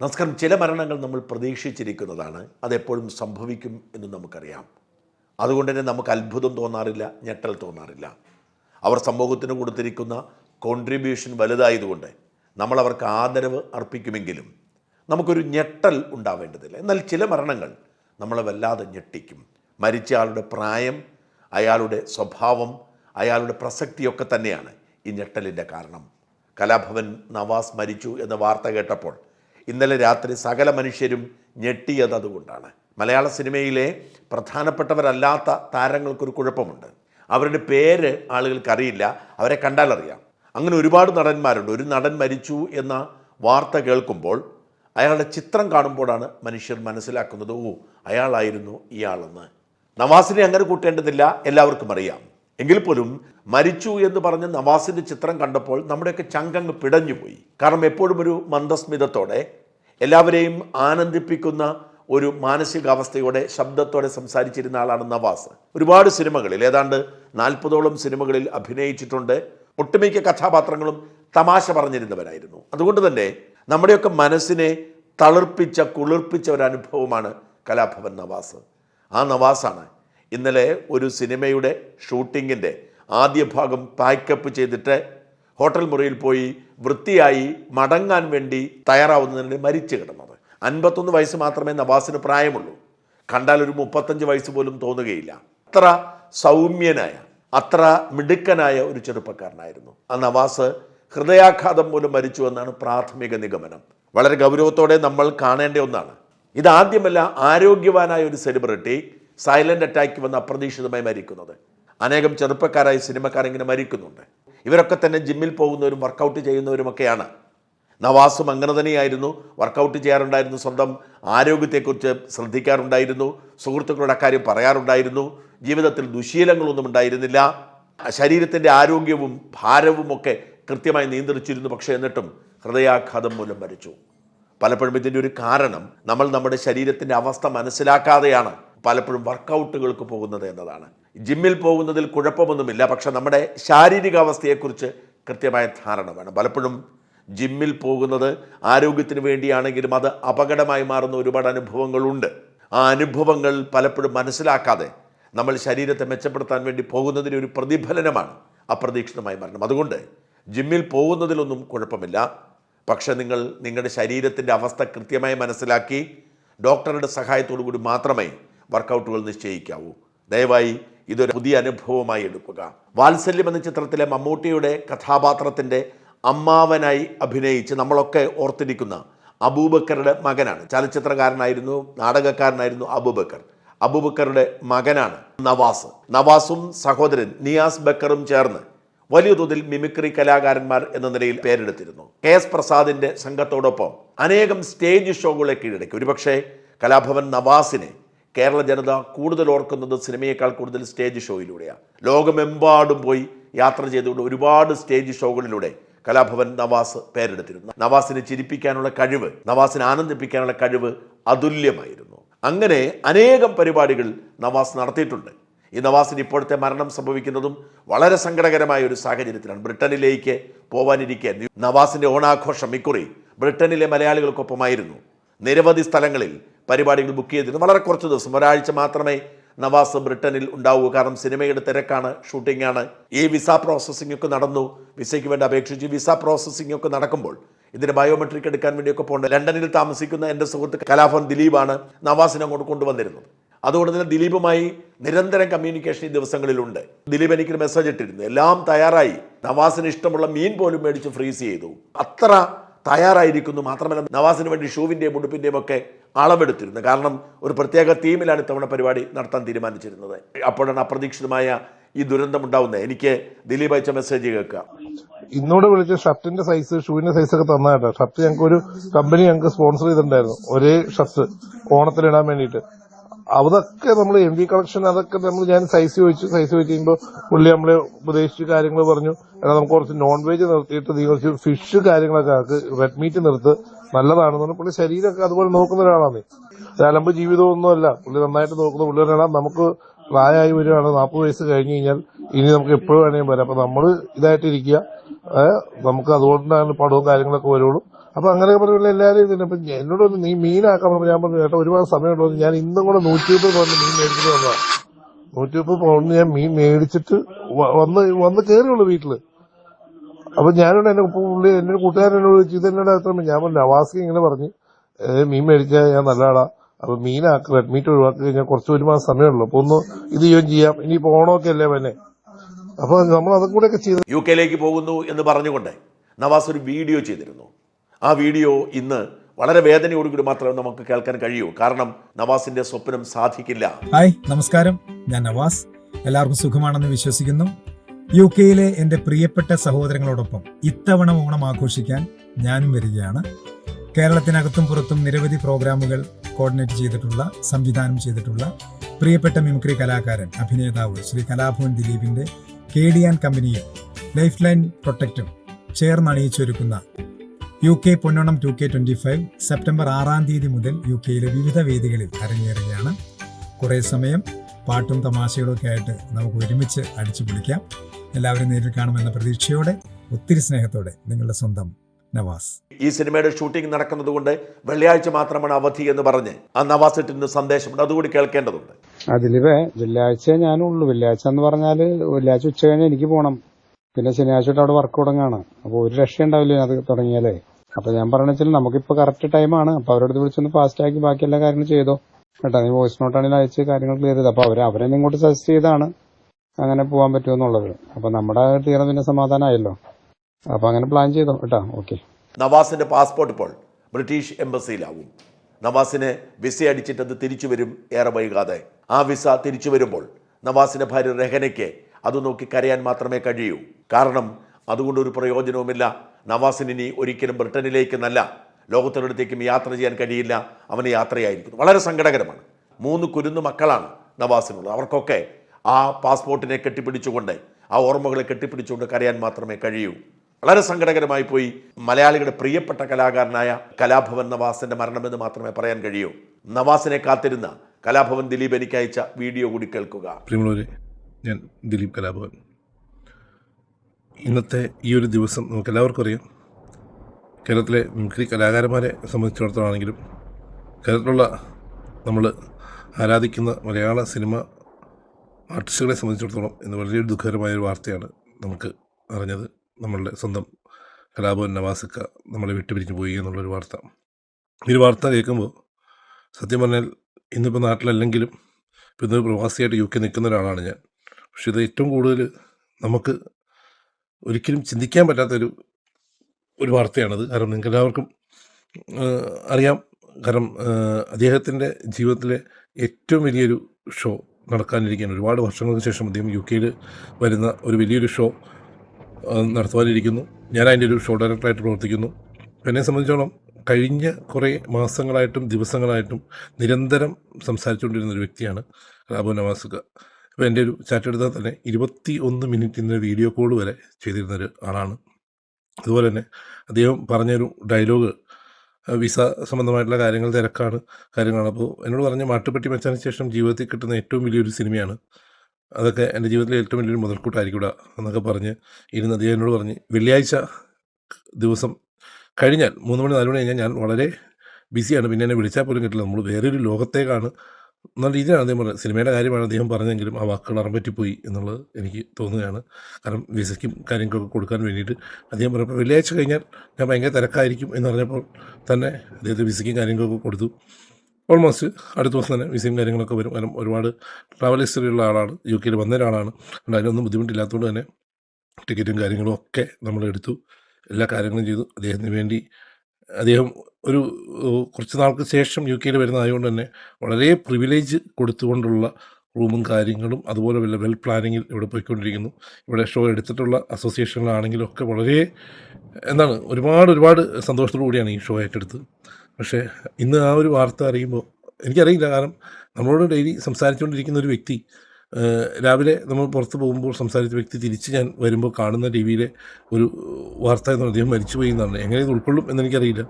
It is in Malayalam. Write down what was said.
നമസ്കാരം. ചില മരണങ്ങൾ നമ്മൾ പ്രതീക്ഷിച്ചിരിക്കുന്നതാണ്. അതെപ്പോഴും സംഭവിക്കും എന്ന് നമുക്കറിയാം. അതുകൊണ്ട് തന്നെ നമുക്ക് അത്ഭുതം തോന്നാറില്ല ഞെട്ടൽ തോന്നാറില്ല. അവർ സമൂഹത്തിന് കൊടുത്തിരിക്കുന്ന കോൺട്രിബ്യൂഷൻ വലുതായതുകൊണ്ട് നമ്മൾ അവർക്ക് ആദരവ് അർപ്പിക്കുമെങ്കിലും നമുക്കൊരു ഞെട്ടൽ ഉണ്ടാവേണ്ടതില്ല. എന്നാൽ ചില മരണങ്ങൾ നമ്മളെ വല്ലാതെ ഞെട്ടിക്കും. മരിച്ച ആളുടെ പ്രായം അയാളുടെ സ്വഭാവം അയാളുടെ പ്രസക്തിയൊക്കെ തന്നെയാണ് ഈ ഞെട്ടലിന്റെ കാരണം. കലാഭവൻ നവാസ് മരിച്ചു എന്ന വാർത്ത കേട്ടപ്പോൾ ഇന്നലെ രാത്രി സകല മനുഷ്യരും ഞെട്ടിയത് അതുകൊണ്ടാണ്. മലയാള സിനിമയിലെ പ്രധാനപ്പെട്ടവരല്ലാത്ത താരങ്ങൾക്കൊരു കുഴപ്പമുണ്ട്. അവരുടെ പേര് ആളുകൾക്കറിയില്ല അവരെ കണ്ടാൽ അറിയാം അങ്ങനെ ഒരുപാട് നടന്മാരുണ്ട്. ഒരു നടൻ മരിച്ചു എന്ന വാർത്ത കേൾക്കുമ്പോൾ അയാളുടെ ചിത്രം കാണുമ്പോഴാണ് മനുഷ്യർ മനസ്സിലാക്കുന്നത് ഓ അയാളായിരുന്നു ഇയാളെന്ന്. നവാസിനെ അങ്ങനെ കൂട്ടേണ്ടതില്ല എല്ലാവർക്കും അറിയാം. എങ്കിൽ പോലും മരിച്ചു എന്ന് പറഞ്ഞ് നവാസിന്റെ ചിത്രം കണ്ടപ്പോൾ നമ്മുടെയൊക്കെ ചങ്കങ്ങ് പിടഞ്ഞുപോയി. കാരണം എപ്പോഴും ഒരു മന്ദസ്മിതത്തോടെ എല്ലാവരെയും ആനന്ദിപ്പിക്കുന്ന ഒരു മാനസികാവസ്ഥയോടെ ശബ്ദത്തോടെ സംസാരിച്ചിരുന്ന ആളാണ് നവാസ്. ഒരുപാട് സിനിമകളിൽ ഏതാണ്ട് നാൽപ്പതോളം സിനിമകളിൽ അഭിനയിച്ചിട്ടുണ്ട്. ഒട്ടുമിക്ക കഥാപാത്രങ്ങളും തമാശ പറഞ്ഞിരുന്നവരായിരുന്നു. അതുകൊണ്ട് തന്നെ നമ്മുടെയൊക്കെ മനസ്സിനെ തളിർപ്പിച്ച കുളിർപ്പിച്ച ഒരു അനുഭവമാണ് കലാഭവൻ നവാസ്. ആ നവാസാണ് ഇന്നലെ ഒരു സിനിമയുടെ ഷൂട്ടിങ്ങിന്റെ ആദ്യ ഭാഗം പാക്കപ്പ് ചെയ്തിട്ട് ഹോട്ടൽ മുറിയിൽ പോയി വൃത്തിയായി മടങ്ങാൻ വേണ്ടി തയ്യാറാവുന്നതിന് മരിച്ചു കിടന്നത്. അൻപത്തൊന്ന് വയസ്സ് മാത്രമേ നവാസിന് പ്രായമുള്ളൂ. കണ്ടാൽ ഒരു മുപ്പത്തഞ്ച് വയസ്സ് പോലും തോന്നുകയില്ല. അത്ര സൗമ്യനായ അത്ര മിടുക്കനായ ഒരു ചെറുപ്പക്കാരനായിരുന്നു. ആ നവാസ് ഹൃദയാഘാതം മൂലം മരിച്ചു എന്നാണ് പ്രാഥമിക നിഗമനം. വളരെ ഗൗരവത്തോടെ നമ്മൾ കാണേണ്ട ഒന്നാണ്. ഇതാദ്യമല്ല ആരോഗ്യവാനായ ഒരു സെലിബ്രിറ്റി സൈലന്റ് അറ്റാക്ക് വന്ന് അപ്രതീക്ഷിതമായി മരിക്കുന്നത്. അനേകം ചെറുപ്പക്കാരായ സിനിമക്കാരിങ്ങനെ മരിക്കുന്നുണ്ട്. ഇവരൊക്കെ തന്നെ ജിമ്മിൽ പോകുന്നവരും വർക്കൗട്ട് ചെയ്യുന്നവരുമൊക്കെയാണ്. നവാസും അങ്ങനെ തന്നെയായിരുന്നു. വർക്കൗട്ട് ചെയ്യാറുണ്ടായിരുന്നു. സ്വന്തം ആരോഗ്യത്തെക്കുറിച്ച് ശ്രദ്ധിക്കാറുണ്ടായിരുന്നു. സുഹൃത്തുക്കളുടെ അക്കാര്യം പറയാറുണ്ടായിരുന്നു. ജീവിതത്തിൽ ദുശീലങ്ങളൊന്നും ഉണ്ടായിരുന്നില്ല. ശരീരത്തിന്റെ ആരോഗ്യവും ഭാരവും ഒക്കെ കൃത്യമായി നിയന്ത്രിച്ചിരുന്നു. പക്ഷേ എന്നിട്ടും ഹൃദയാഘാതം മൂലം മരിച്ചു. പലപ്പോഴും ഇതിന്റെ ഒരു കാരണം നമ്മൾ നമ്മുടെ ശരീരത്തിന്റെ അവസ്ഥ മനസ്സിലാക്കാതെയാണ് പലപ്പോഴും വർക്കൗട്ടുകൾക്ക് പോകുന്നത് എന്നതാണ്. ജിമ്മിൽ പോകുന്നതിൽ കുഴപ്പമൊന്നുമില്ല പക്ഷെ നമ്മുടെ ശാരീരികാവസ്ഥയെക്കുറിച്ച് കൃത്യമായ ധാരണ വേണം. പലപ്പോഴും ജിമ്മിൽ പോകുന്നത് ആരോഗ്യത്തിന് വേണ്ടിയാണെങ്കിലും അത് അപകടമായി മാറുന്ന ഒരുപാട് അനുഭവങ്ങളുണ്ട്. ആ അനുഭവങ്ങൾ പലപ്പോഴും മനസ്സിലാക്കാതെ നമ്മൾ ശരീരത്തെ മെച്ചപ്പെടുത്താൻ വേണ്ടി പോകുന്നതിന് ഒരു പ്രതിഫലനമാണ് അപ്രതീക്ഷിതമായി മരണം. അതുകൊണ്ട് ജിമ്മിൽ പോകുന്നതിലൊന്നും കുഴപ്പമില്ല. പക്ഷെ നിങ്ങൾ നിങ്ങളുടെ ശരീരത്തിന്റെ അവസ്ഥ കൃത്യമായി മനസ്സിലാക്കി ഡോക്ടറുടെ സഹായത്തോടു കൂടി മാത്രമേ വർക്കൗട്ടുകൾ നിശ്ചയിക്കാവൂ. ദയവായി ഇതൊരു പുതിയ അനുഭവമായി എടുക്കുക. വാത്സല്യം എന്ന ചിത്രത്തിലെ മമ്മൂട്ടിയുടെ കഥാപാത്രത്തിന്റെ അമ്മാവനായി അഭിനയിച്ച് നമ്മളൊക്കെ ഓർത്തിരിക്കുന്ന അബൂബക്കറുടെ മകനാണ്. ചലച്ചിത്രകാരനായിരുന്നു നാടകക്കാരനായിരുന്നു അബൂബക്കർ. അബൂബക്കറുടെ മകനാണ് നവാസ്. നവാസും സഹോദരൻ നിയാസ് ബക്കറും ചേർന്ന് വലിയ തോതിൽ മിമിക്രി കലാകാരന്മാർ എന്ന നിലയിൽ പേരെടുത്തിരുന്നു. കെ എസ് പ്രസാദിന്റെ സംഘത്തോടൊപ്പം അനേകം സ്റ്റേജ് ഷോകളെ കീഴടക്കി ഒരുപക്ഷെ കലാഭവൻ നവാസിനെ കേരള ജനത കൂടുതൽ ഓർക്കുന്നത് സിനിമയേക്കാൾ കൂടുതൽ സ്റ്റേജ് ഷോയിലൂടെയാണ്. ലോകമെമ്പാടും പോയി യാത്ര ചെയ്തുകൊണ്ട് ഒരുപാട് സ്റ്റേജ് ഷോകളിലൂടെ കലാഭവൻ നവാസ് പേരെടുത്തിരുന്നു. നവാസിനെ ചിരിപ്പിക്കാനുള്ള കഴിവ് നവാസിനെ ആനന്ദിപ്പിക്കാനുള്ള കഴിവ് അതുല്യമായിരുന്നു. അങ്ങനെ അനേകം പരിപാടികൾ നവാസ് നടത്തിയിട്ടുണ്ട്. ഈ നവാസിന് ഇപ്പോഴത്തെ മരണം സംഭവിക്കുന്നതും വളരെ സങ്കടകരമായ ഒരു സാഹചര്യത്തിലാണ്. ബ്രിട്ടനിലേക്ക് പോവാനിരിക്കെ നവാസിന്റെ ഓണാഘോഷം ഇക്കുറി ബ്രിട്ടനിലെ മലയാളികൾക്കൊപ്പമായിരുന്നു. നിരവധി സ്ഥലങ്ങളിൽ പരിപാടികൾ ബുക്ക് ചെയ്തിരുന്നു. വളരെ കുറച്ച് ദിവസം. ഒരാഴ്ച മാത്രമേ നവാസ് ബ്രിട്ടനിൽ ഉണ്ടാവൂ. കാരണം സിനിമയുടെ തിരക്കാണ് ഷൂട്ടിംഗാണ് ഈ വിസ പ്രോസസ്സിംഗ് ഒക്കെ നടന്നു. വിസയ്ക്ക് വേണ്ടി അപേക്ഷിച്ച് വിസ പ്രോസസ്സിംഗ് ഒക്കെ നടക്കുമ്പോൾ ഇതിന് ബയോമെട്രിക് എടുക്കാൻ വേണ്ടിയൊക്കെ പോകേണ്ട. ലണ്ടനിൽ താമസിക്കുന്ന എന്റെ സുഹൃത്ത് കലാഭവൻ ദിലീപാണ് നവാസിനെ അങ്ങോട്ട് കൊണ്ടുവന്നിരുന്നത്. അതുകൊണ്ട് തന്നെ ദിലീപുമായി നിരന്തരം കമ്മ്യൂണിക്കേഷൻ ഈ ദിവസങ്ങളിലുണ്ട്. ദിലീപ് എനിക്ക് മെസ്സേജ് ഇട്ടിരുന്നു. എല്ലാം തയ്യാറായി. നവാസിന് ഇഷ്ടമുള്ള മീൻ പോലും മേടിച്ച് ഫ്രീസ് ചെയ്തു. അത്ര തയ്യാറായിരിക്കുന്നു മാത്രമല്ല നവാസിന് വേണ്ടി ഷൂവിന്റെയും ഉടുപ്പിന്റെയും ഒക്കെ അളവെടുത്തിരുന്നു. കാരണം ഒരു പ്രത്യേക തീമിലാണ് ഇത്തവണ പരിപാടി നടത്താൻ തീരുമാനിച്ചിരുന്നത്. അപ്പോഴാണ് അപ്രതീക്ഷിതമായ ഈ ദുരന്തം ഉണ്ടാവുന്നത്. എനിക്ക് ദിലീപ് അയച്ച മെസ്സേജ് കേൾക്കുക ഇന്നോട് വിളിച്ച് ഷർട്ടിന്റെ സൈസ് ഷൂവിന്റെ സൈസ് ഒക്കെ തന്നാട്ടോ ഷർട്ട് ഞങ്ങൾക്ക് ഒരു കമ്പനി ഞങ്ങൾക്ക് സ്പോൺസർ ചെയ്തിട്ടുണ്ടായിരുന്നു. ഒരേ ഷർട്ട് ഓണത്തിലിടാൻ വേണ്ടിയിട്ട്. അതൊക്കെ നമ്മൾ എം വി കളക്ഷൻ അതൊക്കെ നമ്മൾ ഞാൻ സൈസ് ചോദിച്ചു. സൈസ് ചോദിച്ചു കഴിയുമ്പോൾ പുള്ളി നമ്മളെ ഉപദേശിച്ച് കാര്യങ്ങൾ പറഞ്ഞു. എന്നാൽ നമുക്ക് കുറച്ച് നോൺ വെജ് നിർത്തിയിട്ട് നീ കുറച്ച് ഫിഷ് കാര്യങ്ങളൊക്കെ ആക്ക് റെഡ് മീറ്റ് നിർത്ത്. നല്ലതാണെന്ന് പറഞ്ഞു പുള്ളി ശരീരമൊക്കെ അതുപോലെ നോക്കുന്ന ഒരാളാണ് അലമ്പ് ജീവിതമൊന്നുമല്ല. പുള്ളി നന്നായിട്ട് നോക്കുന്ന പുള്ളി നമുക്ക് പ്രായമായി വരികയാണ്. നാൽപ്പത് വയസ്സ് കഴിഞ്ഞു കഴിഞ്ഞാൽ ഇനി നമുക്ക് എപ്പോഴും വേണമെങ്കിലും വരാം. അപ്പൊ നമ്മൾ ഇതായിട്ടിരിക്കുക. നമുക്ക് അതുകൊണ്ടാണ് പടവും കാര്യങ്ങളൊക്കെ വരുള്ളൂ. അപ്പൊ അങ്ങനെ പറഞ്ഞുള്ള എല്ലാവരും അപ്പൊ എന്നോട് നീ മീനാക്കാൻ പറഞ്ഞു ഞാൻ പറഞ്ഞു ചേട്ടാ ഒരുപാട് സമയമുണ്ടോ? ഞാൻ ഇന്നും കൂടെ നൂറ്റി പോകുന്നു മീൻ മേടിച്ചിട്ട് വന്നതാ. നൂറ്റി മുപ്പത് പൗണ്ട് ഞാൻ മീൻ മേടിച്ചിട്ട് വന്ന് വന്ന് കയറിയുള്ളൂ വീട്ടിൽ. അപ്പൊ ഞാനോട് എന്റെ പുള്ളി എന്റെ കൂട്ടുകാരനോട് ചോദിച്ചു ഇതെന്നോട് എത്ര ഞാൻ പറഞ്ഞു നവാസ്കി ഇങ്ങനെ പറഞ്ഞു മീൻ മേടിച്ചാൽ ഞാൻ നല്ല ആളാ അപ്പൊ മീനാക്കി റെഡ് മീറ്റ് ഒഴിവാക്കി കഴിഞ്ഞാൽ കുറച്ച് ഒരു മാസം സമയമുള്ളൂ. അപ്പൊ ഒന്ന് ഇത് ചെയ്യുകയും ചെയ്യാം. ഇനി ഓണമൊക്കെ അല്ലേ പിന്നെ അപ്പൊ നമ്മൾ അതും കൂടെ ഒക്കെ യു യു കെയിലേക്ക് പോകുന്നു എന്ന് പറഞ്ഞുകൊണ്ട് നവാസ് ഒരു വീഡിയോ ചെയ്തിരുന്നു. ആ വീഡിയോ ഇന്ന് വളരെ വേദനയോടുകൂടി മാത്രമേ നമുക്ക് കേൾക്കാൻ കഴിയൂ. കാരണം നവാസിന്റെ സ്വപ്നം സാധിക്കില്ല. ഹായ് നമസ്കാരം. ഞാൻ നവാസ്. എല്ലാവർക്കും സുഖമാണെന്ന് വിശ്വസിക്കുന്നു. യു കെയിലെ എന്റെ പ്രിയപ്പെട്ട സഹോദരങ്ങളോടൊപ്പം ഇത്തവണ ഓണം ആഘോഷിക്കാൻ ഞാനും വരികയാണ്. കേരളത്തിനകത്തും പുറത്തും നിരവധി പ്രോഗ്രാമുകൾ കോർഡിനേറ്റ് ചെയ്തിട്ടുള്ള സംവിധാനം ചെയ്തിട്ടുള്ള പ്രിയപ്പെട്ട മിമിക്രി കലാകാരൻ അഭിനേതാവ് ശ്രീ കലാഭവൻ ദിലീപിന്റെ കെ ഡി ആൻ കമ്പനിയും ലൈഫ് ലൈൻ പ്രൊട്ടക്റ്റും ചേർന്നണിയിച്ചൊരുക്കുന്ന യു കെ പൊന്നോണം two K twenty five September ആറാം തീയതി മുതൽ യു കെയിലെ വിവിധ വേദികളിൽ അരങ്ങേറുകയാണ്. കുറേ സമയം പാട്ടും തമാശകളും ഒക്കെ ആയിട്ട് നമുക്ക് ഒരുമിച്ച് അടിച്ചു പിടിക്കാം എല്ലാവരും നേരിൽ കാണുമെന്ന പ്രതീക്ഷയോടെ ഒത്തിരി സ്നേഹത്തോടെ നിങ്ങളുടെ സ്വന്തം നവാസ്. ഈ സിനിമയുടെ ഷൂട്ടിംഗ് നടക്കുന്നത് കൊണ്ട് വെള്ളിയാഴ്ച മാത്രമാണ് അവധി എന്ന് പറഞ്ഞ് ആ നവാസ് ഇട്ടിരുന്ന സന്ദേശമുണ്ട്. അതുകൂടി കേൾക്കേണ്ടതുണ്ട്. അതിലിവേ വെള്ളിയാഴ്ച ഞാനുള്ളൂ. വെള്ളിയാഴ്ച എന്ന് പറഞ്ഞാൽ വെള്ളിയാഴ്ച ഉച്ച കഴിഞ്ഞ് എനിക്ക് പോകണം പിന്നെ ശനിയാഴ്ച അവിടെ വർക്ക് തുടങ്ങാണ്. അപ്പൊ ഒരു രക്ഷ ഉണ്ടാവില്ല അത് തുടങ്ങിയാലേ. അപ്പൊ ഞാൻ പറഞ്ഞ വെച്ചാൽ നമുക്കിപ്പോ കറക്റ്റ് ടൈമാണ് അപ്പൊ അവരോട് വിളിച്ചൊന്ന് ഫാസ്റ്റ് ആക്കി ബാക്കി എല്ലാ കാര്യങ്ങളും ചെയ്തോ. കേട്ടോ നീ വോയിസ് നോട്ടാണെങ്കിൽ അയച്ച് കാര്യങ്ങൾ ക്ലിയർ ചെയ്ത് അപ്പൊ അവർ അവരെന്നെ ഇങ്ങോട്ട് സജസ്റ്റ് ചെയ്താണ് അങ്ങനെ പോകാൻ പറ്റുമെന്നുള്ളത് അപ്പൊ നമ്മുടെ തീരം പിന്നെ സമാധാനമായല്ലോ. അപ്പൊ അങ്ങനെ പ്ലാൻ ചെയ്തോ കേട്ടോ. ഓക്കെ നവാസിന്റെ പാസ്പോർട്ട് ഇപ്പോൾ ബ്രിട്ടീഷ് എംബസിയിലാവും നവാസിന് വിസ അടിച്ചിട്ടത് തിരിച്ചു വരും ഏറെ വൈകാതെ. ആ വിസ തിരിച്ചു വരുമ്പോൾ നവാസിന്റെ ഭാര്യ രഹനയ്ക്ക് അത് നോക്കി കരയാൻ മാത്രമേ കഴിയൂ. കാരണം അതുകൊണ്ട് ഒരു പ്രയോജനവുമില്ല. നവാസിന് ഇനി ഒരിക്കലും ബ്രിട്ടനിലേക്ക് നല്ല ലോകത്തിനടുത്തേക്കും യാത്ര ചെയ്യാൻ കഴിയില്ല. അവന് യാത്രയായിരിക്കുന്നു. വളരെ സങ്കടകരമാണ്. മൂന്ന് കുരുന്നു മക്കളാണ് നവാസിനുള്ളത്. അവർക്കൊക്കെ ആ പാസ്പോർട്ടിനെ കെട്ടിപ്പിടിച്ചുകൊണ്ട് ആ ഓർമ്മകളെ കെട്ടിപ്പിടിച്ചുകൊണ്ട് കരയാൻ മാത്രമേ കഴിയൂ. വളരെ സങ്കടകരമായി പോയി. മലയാളികളുടെ പ്രിയപ്പെട്ട കലാകാരനായ കലാഭവൻ നവാസിന്റെ മരണമെന്ന് മാത്രമേ പറയാൻ കഴിയൂ. നവാസിനെ കാത്തിരുന്ന കലാഭവൻ ദിലീപ് എനിക്ക് അയച്ച വീഡിയോ കൂടി കേൾക്കുക. ഞാൻ ദിലീപ് കലാഭവൻ. ഇന്നത്തെ ഈ ഒരു ദിവസം നമുക്ക് എല്ലാവർക്കും അറിയാം. കേരളത്തിലെ മിമിക്രി കലാകാരന്മാരെ സംബന്ധിച്ചിടത്തോളാണെങ്കിലും കേരളത്തിലുള്ള നമ്മൾ ആരാധിക്കുന്ന മലയാള സിനിമ ആർട്ടിസ്റ്റുകളെ സംബന്ധിച്ചിടത്തോളം ഇന്ന് വളരെ ദുഃഖകരമായ ഒരു വാർത്തയാണ് നമുക്ക് അറിഞ്ഞത്. നമ്മളുടെ സ്വന്തം കലാഭവൻ നവാസിക്ക നമ്മളെ വിട്ടുപിരിഞ്ഞു പോയി എന്നുള്ളൊരു വാർത്ത. ഈ ഒരു വാർത്ത കേൾക്കുമ്പോൾ സത്യം പറഞ്ഞാൽ ഇന്നിപ്പോൾ നാട്ടിലല്ലെങ്കിലും ഇപ്പോൾ ഇന്ന് പ്രവാസിയായിട്ട് യു കെ നിൽക്കുന്ന ഒരാളാണ് ഞാൻ. പക്ഷേ ഇത് ഏറ്റവും കൂടുതൽ നമുക്ക് ഒരിക്കലും ചിന്തിക്കാൻ പറ്റാത്തൊരു ഒരു വാർത്തയാണത്. കാരണം നിങ്ങൾക്ക് എല്ലാവർക്കും അറിയാം. കാരണം അദ്ദേഹത്തിന്റെ ജീവിതത്തിലെ ഏറ്റവും വലിയൊരു ഷോ നടക്കാനിരിക്കുകയാണ്. ഒരുപാട് വർഷങ്ങൾക്ക് ശേഷം അദ്ദേഹം യു കെയിൽ വരുന്ന ഒരു വലിയൊരു ഷോ നടത്തുവാനിരിക്കുന്നു. ഞാൻ അതിന്റെ ഒരു ഷോ ഡയറക്ടറായിട്ട് പ്രവർത്തിക്കുന്നു. എന്നെ സംബന്ധിച്ചോളം കഴിഞ്ഞ കുറേ മാസങ്ങളായിട്ടും ദിവസങ്ങളായിട്ടും നിരന്തരം സംസാരിച്ചുകൊണ്ടിരുന്ന ഒരു വ്യക്തിയാണ്. റാബു നവാസുക. ഇപ്പോൾ എന്റെ ഒരു ചാറ്റ് എടുത്താൽ തന്നെ ഇരുപത്തി ഒന്ന് മിനിറ്റിന്റെ വീഡിയോ കോൾ വരെ ചെയ്തിരുന്ന ഒരു ആളാണ്. അതുപോലെ തന്നെ അദ്ദേഹം പറഞ്ഞൊരു ഡയലോഗ് വിസ സംബന്ധമായിട്ടുള്ള കാര്യങ്ങൾ തിരക്കാണ് കാര്യങ്ങളാണ്. അപ്പോൾ എന്നോട് പറഞ്ഞ മാട്ടുപെട്ടി മച്ചാന് ശേഷം ജീവിതത്തിൽ കിട്ടുന്ന ഏറ്റവും വലിയൊരു സിനിമയാണ്. അതൊക്കെ എന്റെ ജീവിതത്തിലെ ഏറ്റവും വലിയൊരു മുതൽക്കൂട്ടായിരിക്കൂട എന്നൊക്കെ പറഞ്ഞ് ഇരുന്ന് അദ്ദേഹം എന്നോട് പറഞ്ഞ് വെള്ളിയാഴ്ച ദിവസം കഴിഞ്ഞാൽ മൂന്ന് മണി നാല് മണി കഴിഞ്ഞാൽ ഞാൻ വളരെ ബിസിയാണ്. പിന്നെ എന്നെ വിളിച്ചാൽ പോലും കിട്ടില്ല. നമ്മൾ വേറൊരു ലോകത്തേക്കാണ് എന്നുള്ള രീതിയിലാണ് അദ്ദേഹം പറഞ്ഞത്. സിനിമയുടെ കാര്യമാണ് അദ്ദേഹം പറഞ്ഞെങ്കിലും ആ വാക്കുകൾ അറമ്പറ്റിപ്പോയി എന്നുള്ളത് എനിക്ക് തോന്നുകയാണ്. കാരണം വിസയ്ക്കും കാര്യങ്ങളൊക്കെ കൊടുക്കാൻ വേണ്ടിയിട്ട് അദ്ദേഹം പറഞ്ഞപ്പോൾ വെള്ളിയാഴ്ച കഴിഞ്ഞാൽ ഞാൻ ഭയങ്കര തിരക്കായിരിക്കും എന്ന് പറഞ്ഞപ്പോൾ തന്നെ അദ്ദേഹത്തെ വിസയ്ക്കും കാര്യങ്ങളൊക്കെ കൊടുത്തു. ഓൾമോസ്റ്റ് അടുത്ത ദിവസം തന്നെ വിസയും കാര്യങ്ങളൊക്കെ വരും. കാരണം ഒരുപാട് ട്രാവൽ ഹിസ്റ്ററി ഉള്ള ആളാണ്. യു കെയിൽ വന്ന ഒരാളാണ്. അതുകൊണ്ട് അതിനൊന്നും ബുദ്ധിമുട്ടില്ലാത്തതുകൊണ്ട് തന്നെ ടിക്കറ്റും കാര്യങ്ങളും ഒക്കെ നമ്മൾ എടുത്തു. എല്ലാ കാര്യങ്ങളും ചെയ്തു. അദ്ദേഹത്തിന് വേണ്ടി അദ്ദേഹം ഒരു കുറച്ച് നാൾക്ക് ശേഷം യു കെയിൽ വരുന്നതായതുകൊണ്ട് തന്നെ വളരെ പ്രിവിലേജ് കൊടുത്തുകൊണ്ടുള്ള റൂമും കാര്യങ്ങളും അതുപോലെ വല്ല വെൽ പ്ലാനിങ്ങിൽ ഇവിടെ പോയിക്കൊണ്ടിരിക്കുന്നു. ഇവിടെ ഷോ എടുത്തിട്ടുള്ള അസോസിയേഷനിലാണെങ്കിലും ഒക്കെ വളരെ എന്താണ് ഒരുപാട് ഒരുപാട് സന്തോഷത്തോടു കൂടിയാണ് ഈ ഷോ ഏറ്റെടുത്തത്. പക്ഷേ ഇന്ന് ആ ഒരു വാർത്ത അറിയുമ്പോൾ എനിക്കറിയില്ല. കാരണം നമ്മളോട് ഡെയിലി സംസാരിച്ചുകൊണ്ടിരിക്കുന്ന ഒരു വ്യക്തി രാവിലെ നമ്മൾ പുറത്ത് പോകുമ്പോൾ സംസാരിച്ച വ്യക്തി തിരിച്ച് ഞാൻ വരുമ്പോൾ കാണുന്ന ടി വിയിലെ ഒരു വാർത്ത എന്ന് അദ്ദേഹം മരിച്ചുപോയി എന്നാണ്. എങ്ങനെ ഇത് ഉൾക്കൊള്ളും എന്നെനിക്കറിയില്ല